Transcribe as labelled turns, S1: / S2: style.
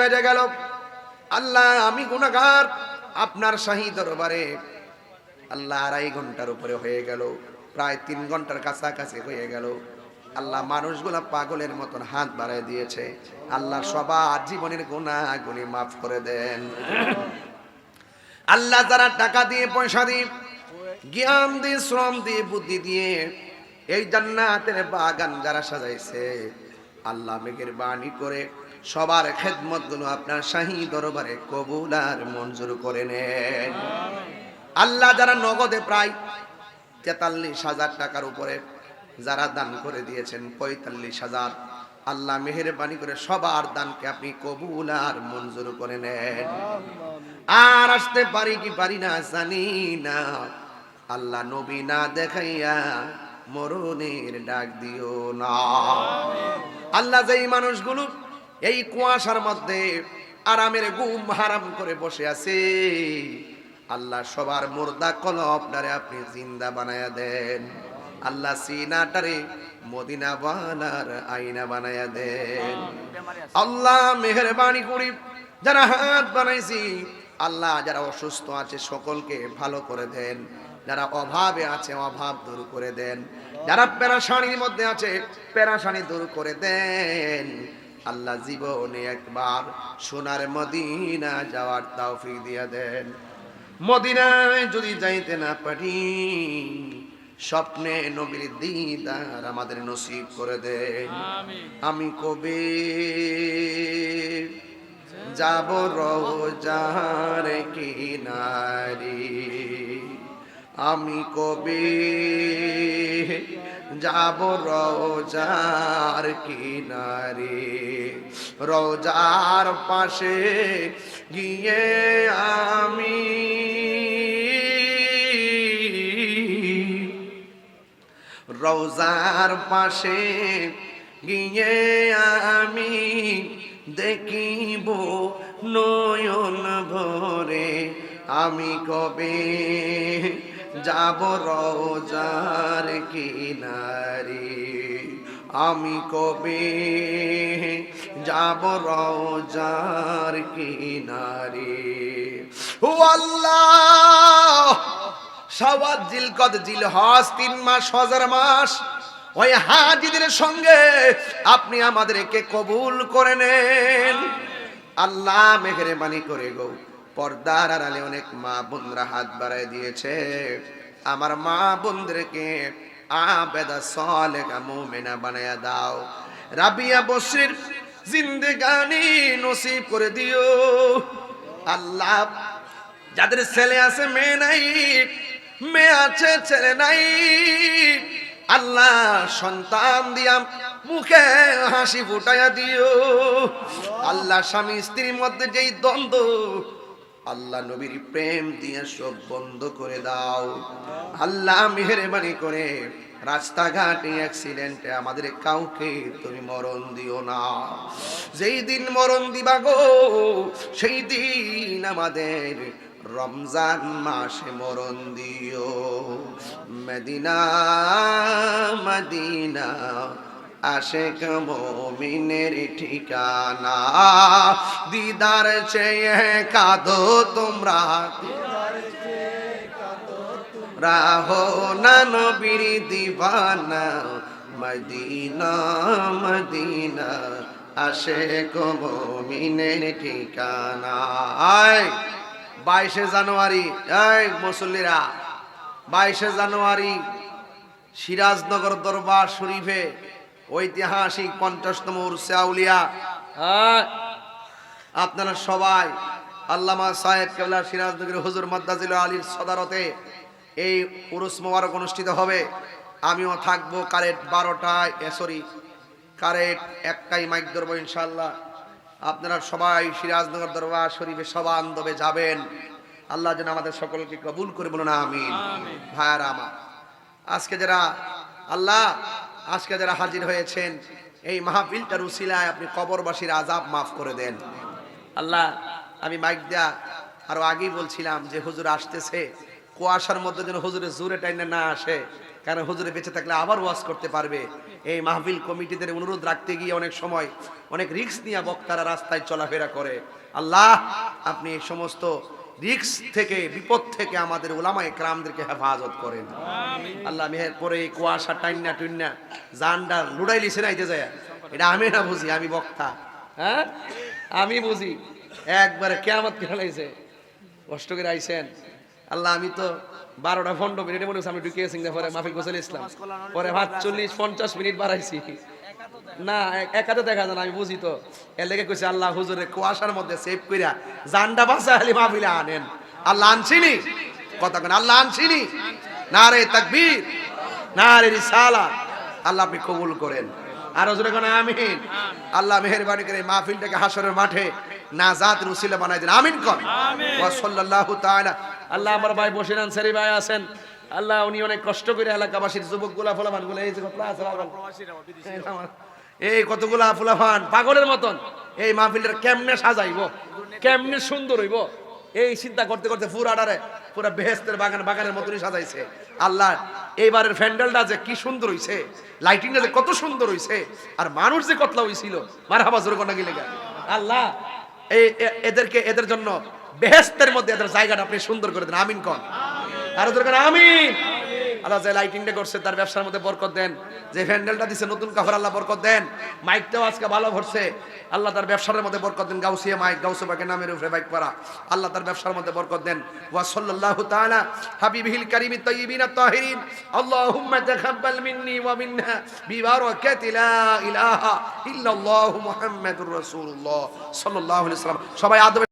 S1: বেজে গেল। আল্লাহ, আমি গুনাহগার। আপনার শাহী দরবারে আল্লাহ আড়াই ঘণ্টার উপরে হয়ে গেল। প্রায় তিন ঘণ্টার কাছাকাছি হয়ে গেল। আল্লাহ মানুষগুলা পাগলের মতন হাত বাড়ায় দিয়েছে। আল্লাহ সবার জীবনের গুণাগুলি মাফ করে দেন। আল্লাহ যারা টাকা দিয়ে, পয়সা দিয়ে, জ্ঞান দিয়ে, শ্রম দিয়ে, বুদ্ধি দিয়ে এই জান্নাতের বাগান যারা সাজাইছে, আল্লাহ মেঘের বাণী করে সবার খেদমতগুলো আপনার শাহী দরবারে কবুল আর মঞ্জুর করে নেন। আল্লাহ যারা নগদে প্রায় তেতাল্লিশ হাজার টাকার উপরে যারা দান করে দিয়েছেন, পঁয়তাল্লিশ হাজার, আল্লাহ মেহেরবানি করে সবার দানকে আপনি কবুল আর মঞ্জুর করে নেন। আর আসতে পারি কি পারি না জানি না। আল্লাহ নবী না দেখাইয়া মরণের ডাক দিও না। আল্লাহ যেই মানুষগুলো এই কুয়াশার মধ্যে আরামের গুম হারাম করে বসে আছে। আল্লাহ সবার মুর্দা কল আপনারে আপনি জিন্দা বানায়া দেন। আল্লাহ সিনাটারে মদিনা বানার আইনা বানায়া দেন। আল্লাহ মেহরবানি করি, যারা হাত বানাইছি, আল্লাহ যারা অসুস্থ আছে সকলকে ভালো করে দেন। যারা অভাবে আছে অভাব দূর করে দেন। যারা পেরাশানির মধ্যে আছে, পেরাশানি দূর করে দেন। আল্লাহ জীবনে একবার সোনার মদিনা যাওয়ার তৌফিক দিয়ে দেন। মদিনায় যদি যাইতে না পারি স্বপ্নে নবীর দিদার আমাদের নসিব করে দেন। আমি কবে যাব রোজার কিনারি? আমি কবে যাব রোজার কিনারে। রোজার পাশে গিয়ে আমি রোজার পাশে গিয়ে আমি দেখিব নয়ন ভরে আমি কবে যাব রোজার কিনারে। আমি কবে যাব রোজার কিনারে? ও আল্লাহ! সওয়াদ জিলকদ জিল হজ তিন মাস, হজার মাস। ওই হাজিদের সঙ্গে আপনি আমাদেরকে কবুল করে নেন। আল্লাহ মেঘরে বাণী করে গো। পর্দার আড়ালে অনেক মা বোনরা হাত বাড়ায় দিয়েছে। আমার মা বোনদেরকে আবেদা সলেকা মুমেনা বানায়া দাও। রাবিয়া বসির জিন্দেগানি নসিব করে দিও। আল্লাহ, যাদের ছেলে আছে, মেয়ে নাই, মেয়ে আছে, ছেলে নাই, আল্লাহ সন্তান দিয়াম মুখে হাসি ফুটাইয়া দিও। আল্লাহ স্বামী স্ত্রীর মধ্যে যেই দ্বন্দ্ব আল্লাহ নবীর প্রেম দিয়ে সব বন্ধ করে দাও। আল্লাহ মেহরবানি করে রাস্তাঘাটে অ্যাক্সিডেন্টে আমাদের কাউকে তুমি মরণ দিও না। যেই দিন মরণ দিবা গো, সেই দিন আমাদের রমজান মাসে মরণ দিও। মদিনা মদিনা আশেক মোমিনের ঠিকানা। দিদার চেয়ে কাঁদো তোমরা। রাহো নবীর দিবানা মদিনা মদিনা, আশেক মোমিনের ঠিকানা। বাইশে জানুয়ারি, এই মুসল্লিরা, বাইশে জানুয়ারি সিরাজনগর দরবার শরীফে ঐতিহাসিক পঞ্চাশতম উরসে আউলিয়া। হ্যাঁ, আপনারা সবাই আল্লামা সাহেব কেবলা সিরাজনগরের হুজুর মাদ্দাজিল আলীর সদারতে এই উরুস মোবারক অনুষ্ঠিত হবে। আমিও থাকব কারেট বারোটায় সরি কারেট একটাই মাইক ধরবো ইনশাল্লাহ আপনারা সবাই সিরাজনগর দরবার শরীফে সবান্ধবে যাবেন। আল্লাহ যেন আমাদের সকলকে কবুল করে বলুন আমিন। ভাইয়ারা আমার আজকে যারা আল্লাহ আজকে যারা হাজির হয়েছেন, এই মাহফিলটার উসিলায় আপনি কবরবাসীর আজাব মাফ করে দেন। আল্লাহ, আমি মাইক দেয়া আরও আগেই বলছিলাম যে হুজুর আসতেছে, কুয়াশার মধ্যে যেন হুজুরের জোরে টাইনে না আসে, কারণ হুজুরে বেঁচে থাকলে আবার ওয়াজ করতে পারবে। এই মাহফিল কমিটিদের অনুরোধ রাখতে গিয়ে অনেক সময় অনেক রিস্ক নিয়ে বক্তারা রাস্তায় চলাফেরা করে। আল্লাহ, আপনি এই সমস্ত রিক্স থেকে বিপদ থেকে আমাদের ওলামায়ে ক্রামদেরকে হেফাজত করেন। আল্লাহ মেহের এই কুয়াশা টাইন্না টুন্না জানডা লুড়াই লিছে নাইতে যায়। এটা আমি না বুঝি আমি বক্তা। হ্যাঁ? আমি বুঝি। একবারে কেমত খেলাইছে কষ্ট করে আইছেন। আল্লাহ আমি তো বারোটা পনেরো মিনিটে মনে হচ্ছে আমি ঢুকিয়েছি পরে মাফিক গোসল ইসলাম পরে ভাত চল্লিশ পঞ্চাশ মিনিট বাড়াইছি। না এক- একাতে দেখা যায় না আমি বুঝি তো। এর লেগে কইছে আল্লাহ হুজুরে কুয়াশার মধ্যে সেভ কইরা জানডা বাসা খালি মাহফিলে আনেন। আল্লাহ আনছিনি? কথা কেন আল্লাহ আনছিনি? না রে তাকবীর না রে রিসালা আল্লাহ আপনি কবুল করেন। আর জোরে কোন আমিন। আল্লাহ মেহেরবানি করে মাহফিলটাকে হাসরের মাঠে নাজাত রুসিলা বানাই দিন। আমিন কর ওয়া সাল্লাল্লাহু তাআলা। আল্লাহ আমার ভাই বসির আনসারি ভাই আছেন। আল্লাহ উনি অনেক কষ্ট করে এলাকাবাসীর যুবকগুলা ফলাফানগুলা এই এই কতগুলা ফুলাফান পাগলের মতন। এই মাহফিলটা কেমনে সাজাইব? কেমনে সুন্দর হইব? এই চিন্তা করতে করতে পুরাডারে পুরা বেহেস্তের বাগান বাগানের মতনই সাজাইছে। আল্লাহ এইবারের প্যান্ডেলটা যে কি সুন্দর হইছে লাইটিংটা যে কত সুন্দর হইছে আর মানুষ যে কতলা হইছিল মার হাবা জোর কোনা গিলে আল্লাহ এই এদেরকে এদের জন্য বেহেস্তের মধ্যে এদের জায়গাটা আপনি সুন্দর করে দেন আমিন কন। আরও দরকার, আমিন। আল্লাহ যে লাইটিংটা করছে, তার ব্যবসার মধ্যে বরকত দেন। যে দিছে, নতুন কাপড়, আল্লাহ বরকত দেন। মাইকটাও আজকে ভালো ভরছে আল্লাহ তার ব্যবসার মধ্যে বরকত দেন। মাইক নামের উপরে বাইক আল্লাহ তার ব্যবসার মধ্যে বরকত দেন। ওয়া সাল্লাল্লাহু তাআলা তাইয়িবিন তাহিরিন। আল্লাহুম্মা তাকাব্বাল মিন্নি ওয়া বিবারাকাতি লা ইলাহা ইল্লাল্লাহু মুহাম্মাদুর রাসূলুল্লাহ সাল্লাল্লাহু আলাইহি ওয়াসাল্লাম। সবাই আদব